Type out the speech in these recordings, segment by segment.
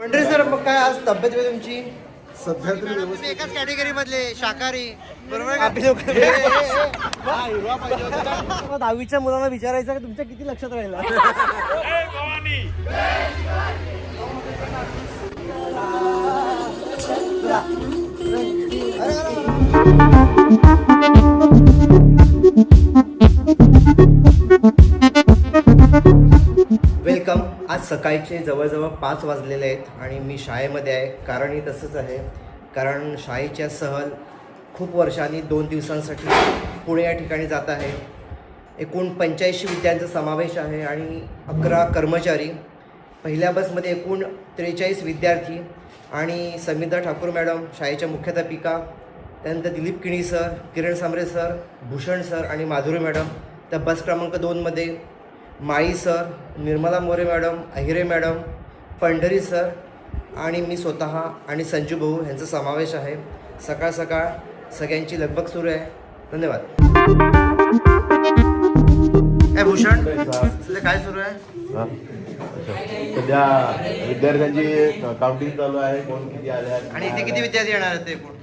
Pandhari sir मग काय आज तब्येत आहे तुमची? सध्या तरी व्यवस्थित. तुम्ही एकाच कॅटेगरी मधले शाकाहारी. बरोबर का? मग दहावीच्या मुलांना विचारायचं की? तुमच्या किती लक्षात राहिला? वेलकम आज सकाळचे जवळजवळ पाच वाजलेले आहेत आणि मी शाळेमध्ये आहे. कारणही तसंच आहे. कारण शाळेच्या सहल खूप वर्षांनी दोन दिवसांसाठी पुणे या ठिकाणी जात आहे. एकूण पंच्याऐंशी विद्यांचा समावेश आहे आणि अकरा कर्मचारी पहिल्या बसमध्ये एकूण त्रेचाळीस विद्यार्थी आणि समिता ठाकूर मॅडम शाळेच्या मुख्याध्यापिका त्यानंतर Dilip Kini sir Kiran Sambare sir Bhushan sir आणि माधुरी मॅडम. त्या बस क्रमांक दोनमध्ये Mai sir Nirmala More madam Ahire madam Pandhari sir आणि मी स्वतः आणि संजू भाऊ यांचा समावेश आहे. सकाळ सकाळ सगळ्यांची लगबग सुरू आहे. धन्यवाद. काय भूषण सध्या काय सुरू आहे? हा. अच्छा. सध्या विद्यार्थ्यांची काउंटिंग चालू आहे. कोण किती आले आणि इथे किती विद्यार्थी येणार आहेत ते एकूण?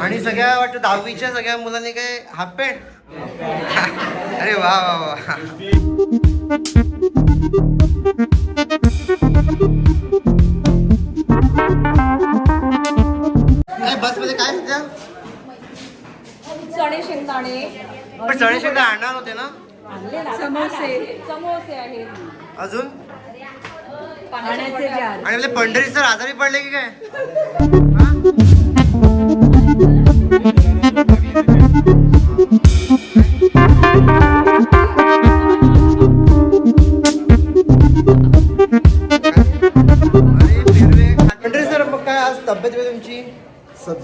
आणि सगळ्या वाटतं दहावीच्या सगळ्या मुलांनी काय हाफ पॅन्ट. वा वा वा. काय बसमध्ये काय सध्या? चणे शेंगदाणे. पण चणे शेंगा आणणार होते ना? समोसे. समोसे आहेत अजून? पाण्याचे जार आणि आपले पंढरी सर आजारी पडले की काय?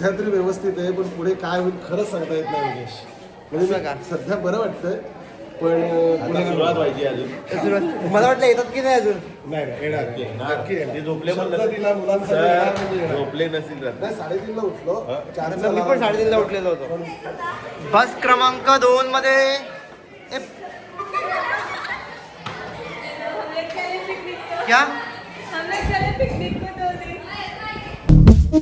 सध्या तरी व्यवस्थित आहे पण पुढे काय होईल खरंच सांगता येत नाही योगेश म्हणजे? मी सध्या बरं वाटतंय पण पुढे सुरुवात व्हायची अजून मला वाटलं येतात की नाही अजून नाही नाही येणार आहे. नक्की येणार. ते झोपले पण सप्ततीला नसतील. मुलांसाठी येणार म्हणजे सर, येणार. झोपले नसतील रात्री. नाही साडेतीनला उठलो? चारचा मी पण साडेतीनला उठलेलो होतो बस क्रमांक दोन मध्ये ए, क्या लोग चले पिकनिक ज्या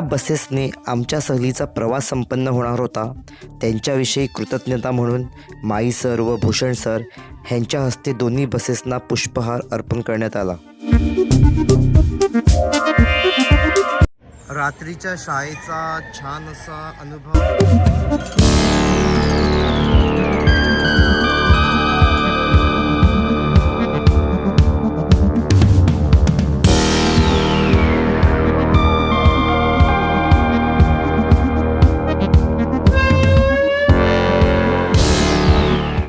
बसेसने आमच्या सहलीचा प्रवास संपन्न होणार होता त्यांच्याविषयी कृतज्ञता म्हणून माई सर व भूषण सर ह्यांच्या हस्ते दोन्ही बसेसना पुष्पहार अर्पण करण्यात आला. रात्रीच्या शाळेचा छान असा अनुभव.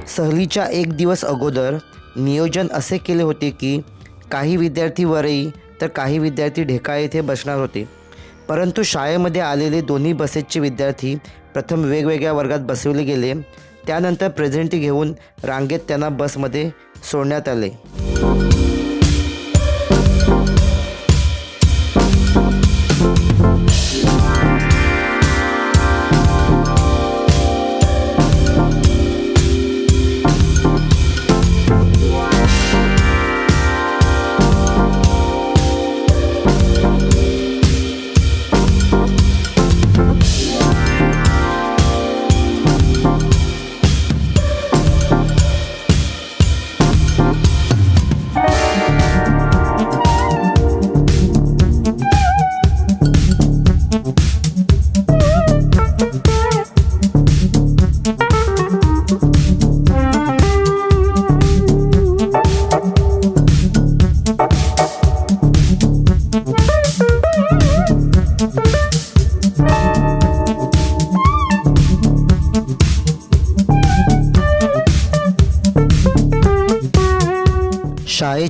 सहलीच्या एक दिवस अगोदर नियोजन असे केले होते की काही विद्यार्थी वरई तर काही विद्यार्थी ढेका येथे बसणार होते. परंतु शाळेमध्ये आलेले दोन्ही बसेसचे विद्यार्थी प्रथम वेगवेगळ्या वर्गात बसवले गेले. त्यानंतर प्रेझेंटी घेऊन रांगेत त्यांना बसमध्ये सोडण्यात आले.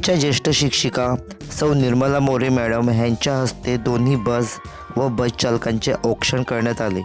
शाळेच्या ज्येष्ठ शिक्षिका सौ निर्मला मोरे मॅडम यांच्या हस्ते दोन्ही बस व बस चालकांचे औक्षण करण्यात आले.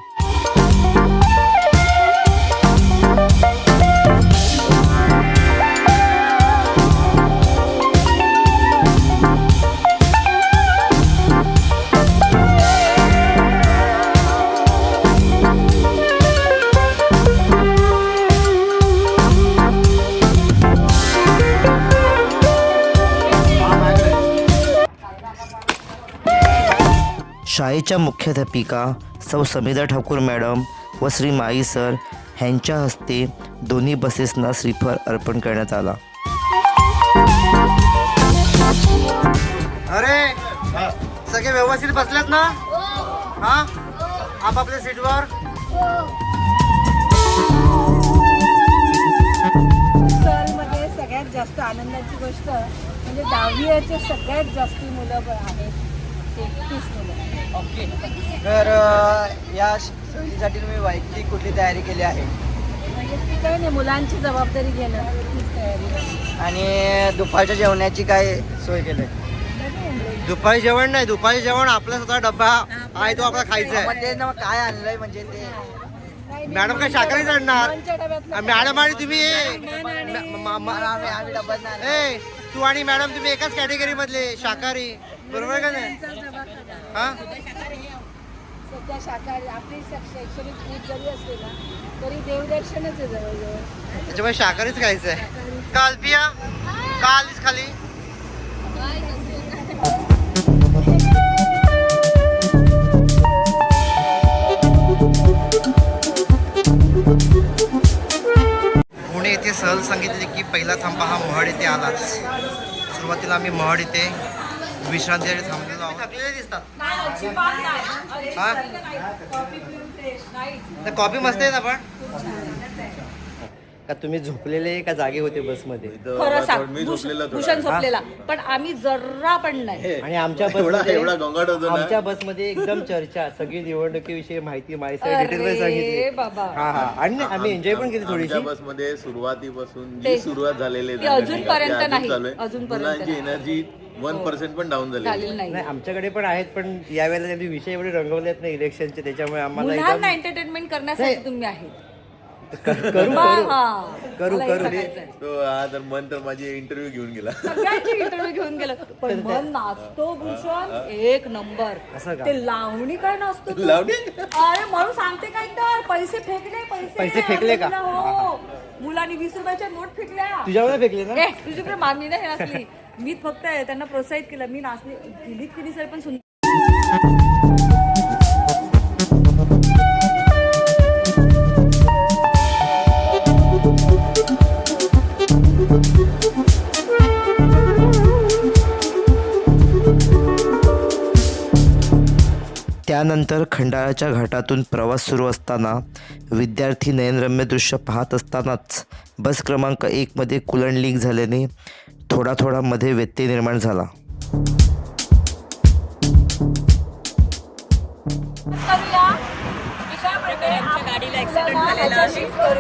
शाळेच्या मुख्याध्यापिका सौ समिधा ठाकूर मॅडम व श्री माई सर ह्यांच्या हस्ते दोन्ही बसेसना श्रीफळ अर्पण करण्यात आला. अरे सगळे व्यवस्थित बसलेत ना? हा? आपापल्या सीटवर? सगळ्यात जास्त आनंदाची गोष्ट म्हणजे दहावीचे सगळ्यात जास्त मुलं आहेत. ओके. तर या सहलीसाठी तुम्ही वैयक्तिक कुठली तयारी केली आहे? म्हणजे ती काही नाही मुलांची जबाबदारी घेणं तीच तयारी आणि दुपारच्या जेवणाची काय सोय केली? दुपारी जेवण नाही दुपारी जेवण आपला स्वतः डब्बा आहे तो आपला खायचा आहे. म्हणजे ना काय आणलंय म्हणजे ते? नाही, मॅडम काय शाकाहारी मुलांच्या डब्यातलं मॅडम आणि तुम्ही? नान आणि- म- म- म- आम्ही आम्ही डब्यात नाही आणलं. ए तू आणि मॅडम तुम्ही एकाच कॅटेगरी मधले शाकाहारी. बरोबर का नाही. हा? सध्या शाकाहारी आपली शैक- शैक्षणिक ट्रीप जरी असली ना तरी देवदर्शनच आहे जवळजवळ. त्याच्यामुळे शाकाहारीच खायचं आहे काल पिया का आलीस खाली. पुणे येथे सहल सांगितले की पहिला थांबा हा महड येथे आलाच. सुरुवातीला आम्ही महड येथे विश्रांतीसाठी थांबलेलो आहोत हा? कॉफी मस्त आहे ना पण? का तुम्ही झोपलेले का जागे होते बसमध्ये? खरं सांग मी झोपलेला भूष- थोडा. भूषण झोपलेला पण आम्ही जरा पण नाही. आणि आमच्या बसमध्ये आमच्या बसमध्ये एकदम चर्चा सगळी निवडणुकीविषयी माहिती माहिती डिटेल मध्ये सांगितली. बाबा. हा हा. आणि नाही, आम्ही एन्जॉय पण केली थोडीशी. बसमध्ये सुरुवातीपासून जी सुरुवात झालेली ती अजूनपर्यंत नाही. अजूनपर्यंत नाही. एनर्जी वन पर्सेंट पण डाऊन झाली नाही. नाही आमच्याकडे पण आहेत पण यावेळेला त्यांनी विषय एवढे रंगवले आहेत ना इलेक्शनचे त्याच्यामुळे आम्हाला एंटरटेनमेंट करण्यासाठी नाही. तुम्ही आहे करू करू हा. करू, मला हे करू. सांगायचंय. तो हा तर मन तर माझी इंटरव्ह्यू घेऊन गेला सगळ्यांची इंटरव्ह्यू घेऊन गेलं पण मन नाचतो भूषण एक नंबर असं का? ते लावणी काय नाचतो तू? लावणी? अरे म्हणून सांगते काय तर पैसे फेकले पैसे पैसे फेकले का? हो मुलांनी वीस रुपयाच्या नोट फेकल्या तुझ्यावर फेकले ना ए, तुझीकडे मागणी नाही नाचली मी फक्त त्यांना प्रोत्साहित केलं मी नाचली दिलीप किनी सर पण सुंदर त्यानंतर खंडाळाच्या घाटातून प्रवास सुरू असताना विद्यार्थी नयनरम्य दृश्य पाहत असतानाच बस क्रमांक एकमध्ये कुलन लीक झाल्याने थोडा थोडा मध्ये व्यत्यय निर्माण झाला.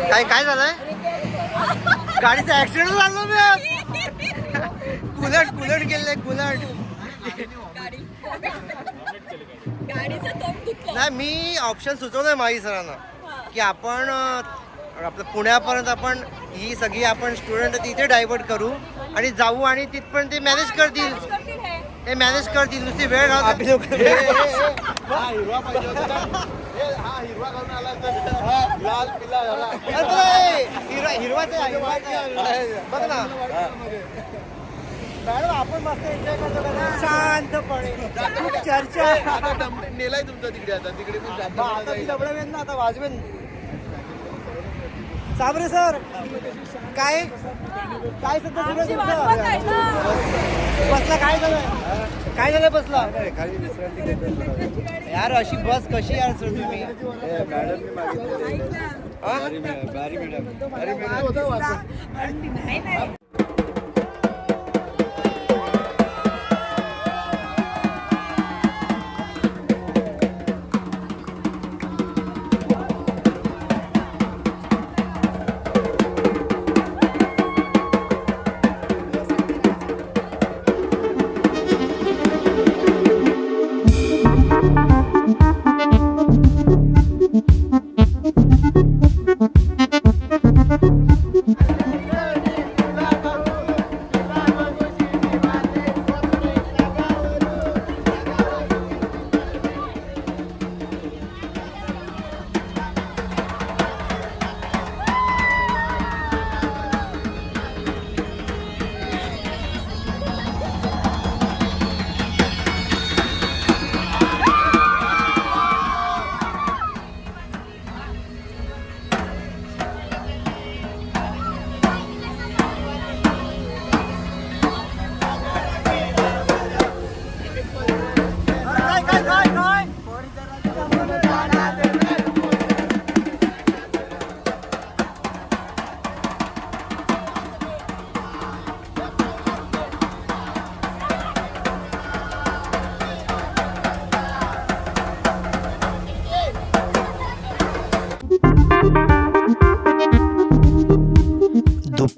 काय काय झालंय? गाडीचा ऍक्सिडेंट झाला मी कुलट कुलट गेले कुलट नाही मी ऑप्शन सुचवलंय माई सरांना की आपण अं, आपलं पुण्यापर्यंत आपण ही सगळी आपण स्टुडंट तिथे डायव्हर्ट करू आणि जाऊ आणि तिथपर्यंत ते मॅनेज करतील. ते मॅनेज करतील नुसती वेळ घालतात हिरवा हिरवाच आहे, हिरवाच आहे. बघ ना. मॅडम आपण मस्त एन्जॉय करतो का? शांतपणे. चर्चा. नेलाय तुमचा तिकडे आता. तिकडे पण जाता. मग आता ती दबडवेन ना आता वाजवेन. साबरे सर काय? काय सध्या सुरू आहे तुमचं? बसला काय झालं काय झालं बसला? यार अशी बस कशी यार सर तुम्ही? हा?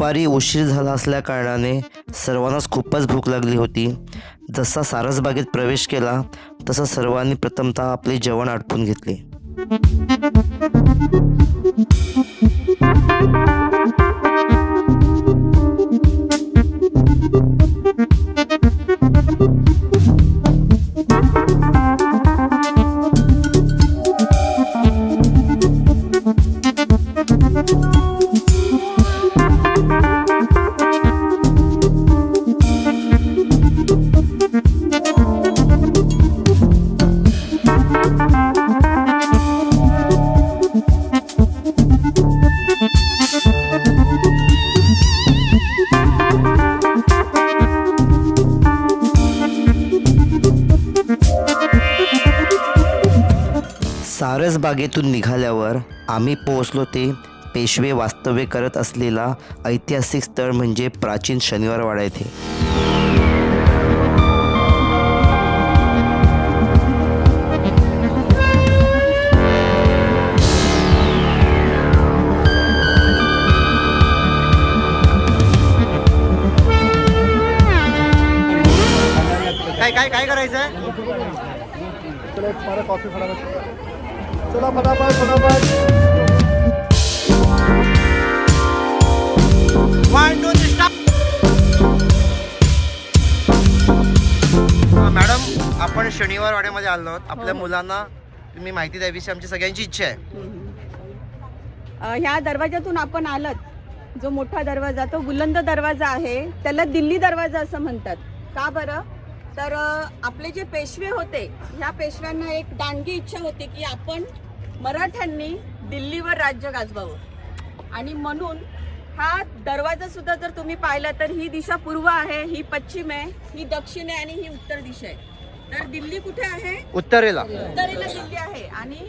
दुपारी उशीर झाला असल्या कारणाने सर्वांनाच खूपच भूक लागली होती. जसा सारसबागेत प्रवेश केला तसं सर्वांनी प्रथमतः आपले जेवण आटपून घेतले. सारसबागेतून निघाल्यावर आम्ही पोहोचलो ते पेशवे वास्तव्य करत असलेला ऐतिहासिक स्थळ म्हणजे प्राचीन शनिवारवाडा येथे. काय काय काय करायचं आहे चला फटाफट फटाफट. One two three stop madam आपण शनिवार वाड्यामध्ये आलो आहोत. आपल्या मुलांना तुम्ही माहिती द्यावीशी आमची सगळ्यांची इच्छा आहे. अ, ह्या दरवाजातून आपण आलत. जो मोठा दरवाजा तो बुलंद दरवाजा आहे. त्याला दिल्ली दरवाजा असं म्हणतात. का बरं? तर आपले जे पेशवे होते ह्या पेशव्यांना एक दांडगी इच्छा होती की आपण मराठ्यांनी दिल्लीवर राज्य गाजवावं. आणि म्हणून हा दरवाजा सुद्धा जर तुम्ही पाहिला तर ही दिशा पूर्व आहे ही पश्चिम आहे ही दक्षिण आहे आणि ही उत्तर दिशा आहे. तर दिल्ली कुठे आहे? उत्तरेला. उत्तरेला दिल्ली आहे. आणि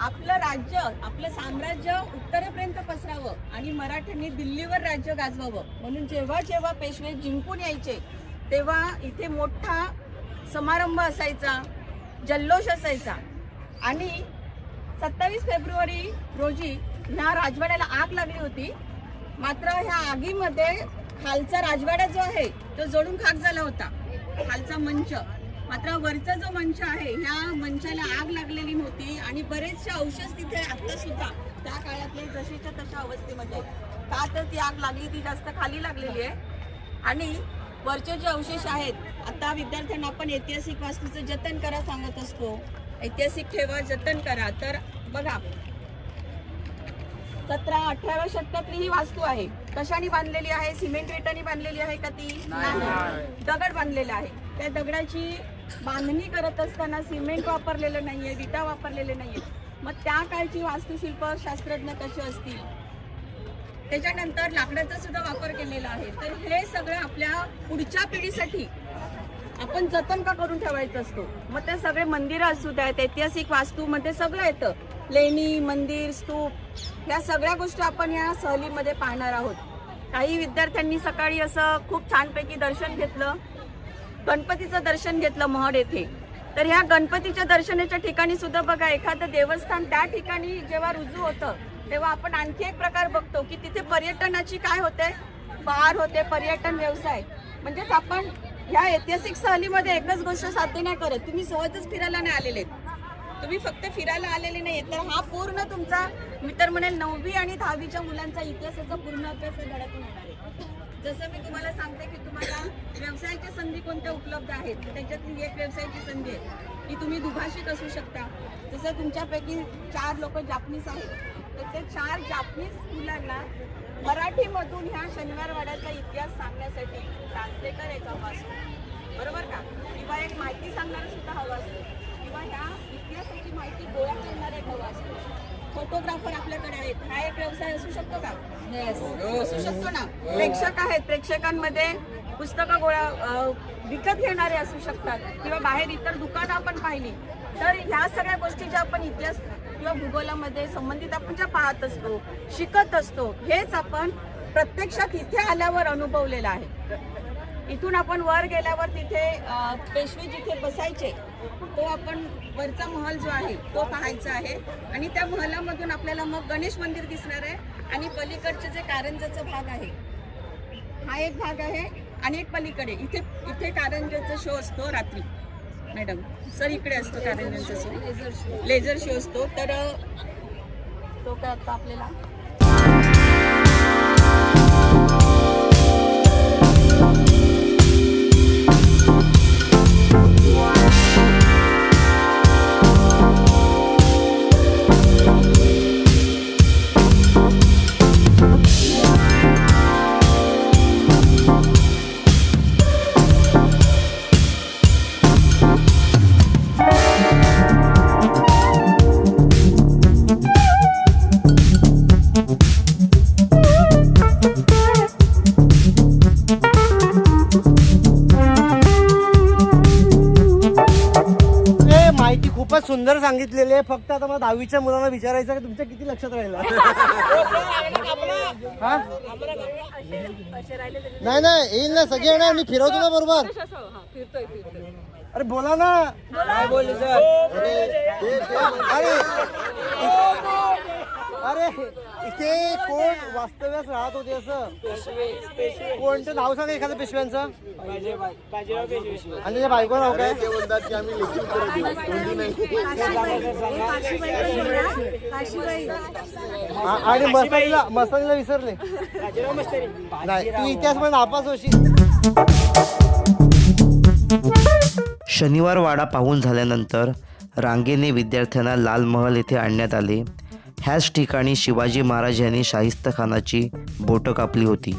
आपलं राज्य आपलं साम्राज्य उत्तरेपर्यंत पसरावं आणि मराठ्यांनी दिल्लीवर राज्य गाजवावं. म्हणून जेव्हा जेव्हा पेशवे जिंकून यायचे तेव्हा इथे मोठा समारंभ असायचा जल्लोष असायचा. आणि सत्तावीस फेब्रुवारी रोजी ह्या राजवाड्याला आग लागली होती. मात्र ह्या आगीमध्ये खालचा राजवाडा जो आहे तो जळून खाक झाला होता. खालचा मंच. मात्र वरचा जो मंच आहे ह्या मंचाला आग लागलेली नव्हती आणि बरेचसे अवशेष तिथे आत्ता सुद्धा त्या काळातले जशीच्या तशा अवस्थेमध्ये का तर ती आग लागली ती जास्त खाली लागलेली आहे. आणि वरचे जे अवशेष आहेत आता विद्यार्थ्यांना आपण ऐतिहासिक वास्तूचं जतन करा सांगत असतो. ऐतिहासिक ठेवा जतन करा. तर बघा सतरा अठराव्या शतकातली ही वास्तू आहे. कशाने बांधलेली आहे? सिमेंट विटाने बांधलेली आहे का ती? नाही. दगड बांधलेला आहे. त्या दगडाची बांधणी करत असताना सिमेंट वापरलेलं नाहीये विटा वापरलेले नाहीये. मग त्या काळची वास्तुशिल्प शास्त्रज्ञ कसे असतील? त्याच्यानंतर लाकडाचा सुद्धा वापर केलेला आहे. तर हे सगळं आपल्या पुढच्या पिढीसाठी आपण जतन का करून ठेवायचं असतो? मग ते सगळे मंदिरं असू द्यात ऐतिहासिक वास्तूमध्ये सगळं येतं. लेणी मंदिर स्तूप या सगळ्या गोष्टी आपण या सहलीमध्ये पाहणार आहोत. काही विद्यार्थ्यांनी सकाळी असं खूप छानपैकी दर्शन घेतलं. गणपतीचं दर्शन घेतलं महड येथे. तर ह्या गणपतीच्या दर्शनाच्या ठिकाणी सुद्धा बघा एखादं देवस्थान त्या ठिकाणी जेव्हा रुजू होतं तेव्हा आपण आणखी एक प्रकार बघतो की तिथे पर्यटनाची काय होते? बार होते पर्यटन व्यवसाय. म्हणजेच आपण ह्या ऐतिहासिक सहलीमध्ये एकच गोष्ट साध्य नाही करत. तुम्ही सहजच फिरायला नाही आलेले. तुम्ही फक्त फिरायला आलेले नाही तर हा पूर्ण तुमचा मी तर म्हणेल नववी आणि दहावीच्या मुलांचा इतिहासाचा पूर्ण अभ्यास या धड्यातून होणार आहे. जसं मी तुम्हाला सांगते की तुम्हाला व्यवसायाच्या संधी कोणत्या उपलब्ध आहेत? त्यांच्यातली त्याच्यातली एक व्यवसायाची संधी आहे. की तुम्ही दुभाषिक असू शकता. जसं तुमच्यापैकी चार लोक जापनीस आहेत. तर ते चार जापनीस मुलांना मराठीमधून ह्या शनिवारवाड्याचा इतिहास सांगण्यासाठी ट्रान्सलेटर एक हवा असतो बरोबर का? किंवा एक माहिती सांगणारा सुद्धा हवा असतो. किंवा ह्या इतिहासाची माहिती गोळा करणारा एक हवा असतो. फोटोग्राफर आपल्याकडे आहेत. हा एक व्यवसाय असू शकतो का? असू शकतो ना. प्रेक्षक आहेत. प्रेक्षकांमध्ये पुस्तकं गोळा विकत घेणारे असू शकतात. किंवा बाहेर इतर दुकानं आपण पाहिली. तर ह्या सगळ्या गोष्टी ज्या आपण इतिहास किंवा भूगोलामध्ये संबंधित आपण ज्या पाहत असतो शिकत असतो हेच आपण प्रत्यक्षात इथे आल्यावर अनुभवलेलं आहे. इथून आपण वर गेल्यावर तिथे पेशवे जिथे बसायचे तो आपण वरचा महल जो आहे तो पाहायचा आहे. आणि त्या महलामधून आपल्याला मग गणेश मंदिर दिसणार आहे आणि पलीकडचे जे कारंजाचा भाग आहे हा एक भाग आहे आणि एक पलीकडे. इथे इथे कारंजाचा शो असतो रात्री. मॅडम सर इकडे असतो कारंजाचा शो लेझर शो असतो तर तो काय आता आपल्याला? आहे. फक्त आता मला दहावीच्या मुलांना विचारायचं की तुमच्या किती लक्षात राहिलं? हा? नाही नाही येईल ना सगळे येणार मी फिरवतो ना बरोबर. फिरतोय फिरतोय अरे बोला ना. अरे अरे इथे कोण वास्तव्यास राहत होते असं? कोणतं नाव सांग एखाद्या पेशव्यांचं? आणि त्याच्या बायको नाव काय? ते म्हणतात की आम्ही लेखी उत्तरं देऊ. तोंडी नाही. आ- आणि मसालीला मसालीला विसरले. नाही तू इतिहासमध्ये नापास होशील. शनिवार वाडा पाहून झाल्यानंतर रांगेने विद्यार्थ्यांना लाल महल येथे आणण्यात आले. ह्याच ठिकाणी शिवाजी महाराज यांनी शाहिस्त खानाची बोटं कापली होती.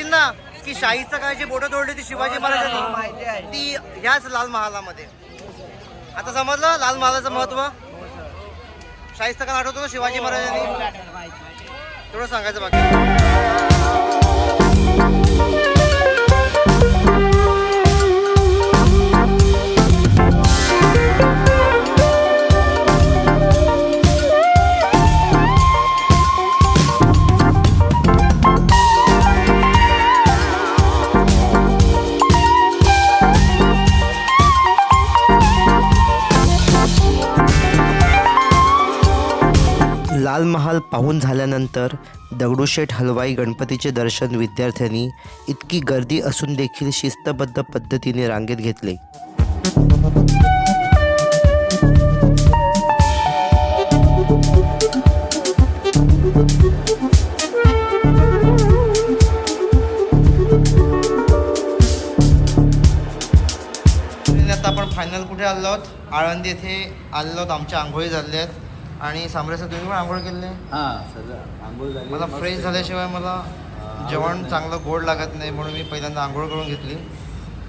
असतील ना की शाहीचं काय जी बोटं तोडली ती शिवाजी महाराजांनी ती ह्याच लाल महालामध्ये आता समजलं लाल महालाचं महत्त्व शाहिस्त खान आठवतो ना शिवाजी महाराजांनी तेवढं सांगायचं बाकी हाल पाहून झाल्यानंतर दगडूशेठ हलवाई गणपतीचे दर्शन विद्यार्थ्यांनी इतकी गर्दी असून देखील शिस्तबद्ध पद्धतीने रांगेत घेतले. आता आपण फायनल कुठे आलो आहोत? आळंदी येथे आलो आहोत. आमच्या आंघोळी झाल्या आहेत. आणि सामरेसर तुम्ही पण आंघोळ केले हां सगळं. आंघोळ झाली मला फ्रेश झाल्याशिवाय मला जेवण चांगलं गोड लागत नाही म्हणून मी पहिल्यांदा आंघोळ करून घेतली.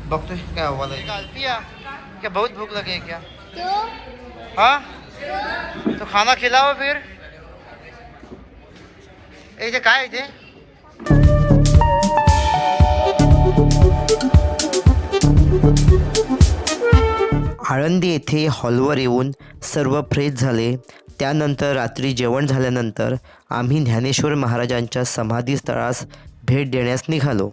बघतोय काय अहवाल आहे. पिया क्या बहुत भूख लगे है क्या? हाँ? तो खाना खिलाओ फिर. ए, इथे काय आहे इथे? आळंदी येथे हॉलवर येऊन सर्व फ्रेश झाले. त्यानंतर रात्री जेवण झाल्यानंतर आम्ही ज्ञानेश्वर महाराजांच्या समाधीस्थळास भेट देण्यास निघालो.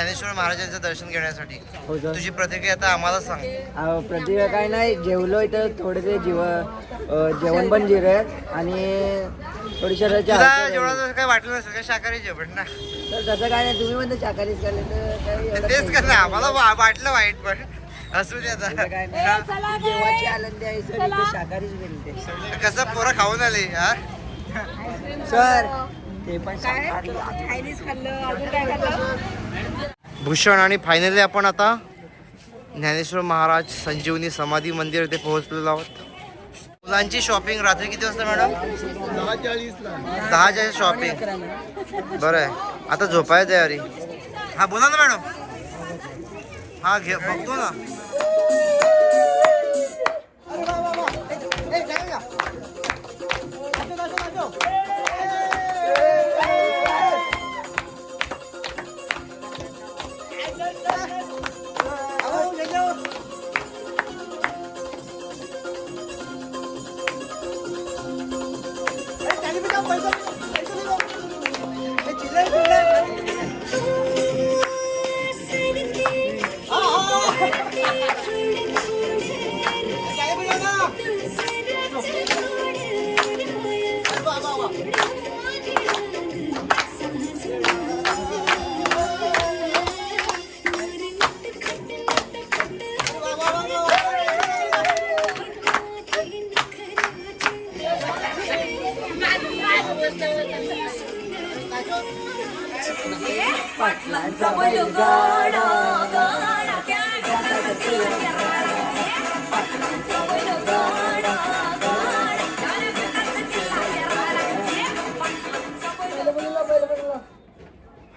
ज्ञानेश्वर महाराजांचं दर्शन घेण्यासाठी. हो सर. तुझी प्रतिक्रिया आता आम्हाला सांग. अहो, प्रतिभा काय नाही जेवलो इथं थोडेसे जीव अ, जेवण पण जिरं आणि थोडी शरीराची तुला हालचाल जेवणाचं. काही वाटलं नसेल का? शाकाहारी जेवण ना. तर तसं काय नाही तुम्ही म्हणता शाकाहारीच खाल्ले तर काही एवढं तेच नाही. कर ना आम्हाला वा- वाटलं वाईट पण असू दे तसं आता काय नाही. देवाची आनंदी आहे सर इथे शाकाहारीच मिळते कसं पोरं खाऊन आले यार सर ते पण काय? शाकाहारी. खाल्लं. अजून काय खाल्लं? भूषण आणि फायनली आपण आता ज्ञानेश्वर महाराज संजीवनी समाधी मंदिर ते पोहोचलेलो आहोत मुलांची शॉपिंग रात्री किती वाजता मॅडम दहा चाळीस शॉपिंग बरं आहे आता झोपाय तयारी हा बोला ना मॅडम हा घे बघतो ना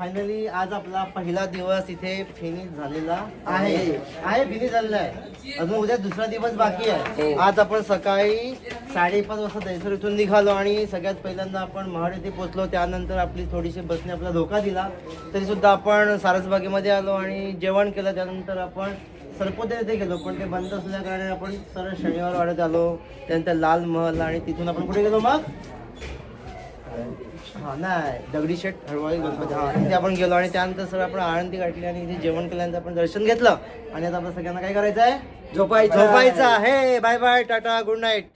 फायनली आज आपला पहिला दिवस इथे फिनिश झालेला आहे. आहे. फिनिश झालेला आहे. अजून उद्या दुसरा दिवस बाकी आहे. आज आपण सकाळी साडेपाच वाजता दहिसर इथून निघालो आणि सगळ्यात पहिल्यांदा आपण महाड येथे पोहोचलो. त्यानंतर आपली थोडीशी बसने आपला धोका दिला. तरी सुद्धा आपण सारसबागेमध्ये आलो आणि जेवण केलं. त्यानंतर आपण सरपोते येथे गेलो पण ते बंद असल्या कारणाने आपण सरळ शनिवार वाड्यात आलो. त्यानंतर लाल महल आणि तिथून आपण कुठे गेलो मग? हा नाही दगडीशेठ हळवाळी गणपती. हा तिथे आपण गेलो आणि त्यानंतर सर आपण आळंदी काढली आणि इथे जेवण केल्यानंतर आपण दर्शन घेतलं. आणि आता आपल्या सगळ्यांना काय करायचं आहे झोपायचं. झोपायचं आहे. बाय बाय टाटा गुड नाईट.